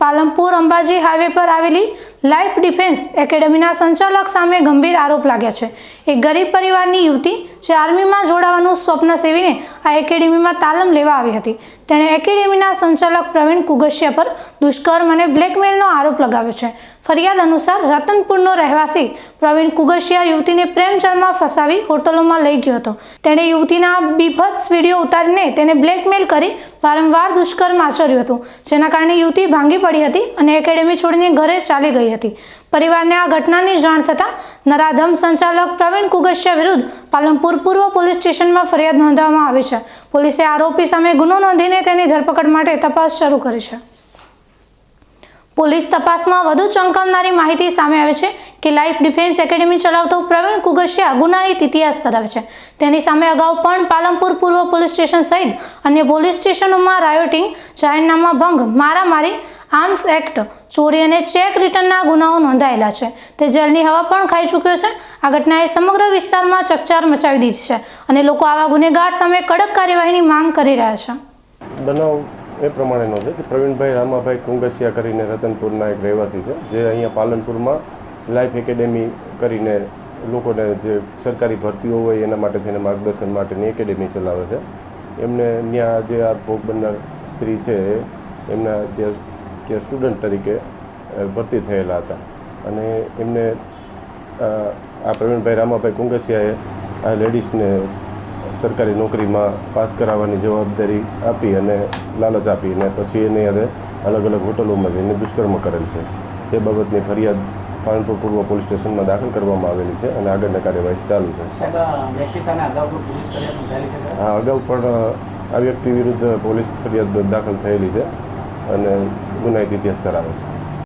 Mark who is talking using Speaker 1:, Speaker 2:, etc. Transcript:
Speaker 1: Palanpur Ambaji highway પર આવેલી life defence એકેડમીના સંચાલક સામે ગંભીર આરોપ લાગ્યા છે. એક ગરીબ પરિવારની યુવતી જે આર્મીમાં જોડાવાનું સ્વપ્ન સેવીને આ એકેડેમીમાં તાલમ લેવા આવી હતી. તેણે એકેડેમીના સંચાલક પ્રવીણ કુગસિયા પર દુષ્કર્મ અને બ્લેકમેલનો આરોપ લગાવ્યો છે. ફરિયાદ અનુસાર રતનપુરનો રહેવાસી પ્રવીણ કુગસિયા યુવતીને પ્રેમજળમાં ફસાવી હોટલોમાં લઈ ગયો હતો. તેણે યુવતીના બીભત્સ વીડિયો ઉતારીને તેને બ્લેકમેલ કરી વારંવાર દુષ્કર્મ આચર્યું હતું, જેના કારણે યુવતી ભાંગી પડી હતી અને એકેડેમી છોડીને ઘરે ચાલી ગઈ હતી. પરિવારને આ ઘટનાની જાણ થતાં નરાધમ સંચાલક પ્રવીણ કુગસિયા વિરુદ્ધ પાલનપુર પૂર્વ પોલીસ સ્ટેશનમાં ફરિયાદ નોંધવામાં આવી છે. પોલીસે આરોપી સામે ગુનો નોંધીને તેની ધરપકડ માટે તપાસ શરૂ કરી છે. પોલીસ તપાસમાં વધુ ચમકાવનારી માહિતી સામે આવે છે કે લાઈફ ડિફેન્સ એકેડેમી ચલાવતો પ્રવીણ કુગસિયા ગુનાહિત ઇતિહાસ ધરાવે છે. તેની સામે અગાઉ પણ પાલનપુર પૂર્વ પોલીસ સ્ટેશન સહિત અન્ય પોલીસ સ્ટેશનોમાં રાયોટિંગ જાહેરનામા ભંગ મારામારી આર્મ્સ એક્ટ ચોરી અને ચેક રિટર્નના ગુનાઓ નોંધાયેલા છે. તે જેલની હવા પણ ખાઈ ચૂક્યો છે. આ ઘટનાએ સમગ્ર વિસ્તારમાં ચકચાર મચાવી દીધી છે અને લોકો આવા ગુનેગાર સામે કડક કાર્યવાહીની માંગ કરી રહ્યા છે.
Speaker 2: બનાવ એ પ્રમાણેનો છે કે પ્રવીણભાઈ રામાભાઈ કુંગસિયા કરીને રતનપુરના એક રહેવાસી છે, જે અહીંયા પાલનપુરમાં લાઈફ એકેડેમી કરીને લોકોને જે સરકારી ભરતીઓ હોય એના માટે થઈને માર્ગદર્શન માટેની એકેડેમી ચલાવે છે. એમને ત્યાં જે આ ભોગ બનનાર સ્ત્રી છે, એમના ત્યાં ત્યાં સ્ટુડન્ટ તરીકે ભરતી થયેલા હતા. અને એમને આ પ્રવીણભાઈ રામાભાઈ કુંગસિયાએ આ લેડીઝને સરકારી નોકરીમાં પાસ કરાવવાની જવાબદારી આપી અને લાલચ આપી અને પછી એની હવે અલગ અલગ હોટલોમાં જઈને દુષ્કર્મ કરેલ છે. જે બાબતની ફરિયાદ પાલનપુર પૂર્વ પોલીસ સ્ટેશનમાં દાખલ કરવામાં આવેલી છે અને આગળની કાર્યવાહી ચાલુ છે.
Speaker 3: સામે અગાઉ પણ
Speaker 2: આ વ્યક્તિ વિરુદ્ધ પોલીસ ફરિયાદ દાખલ થયેલી છે. અને ગુનાહિત ઇતિહાસ ધરાવે છે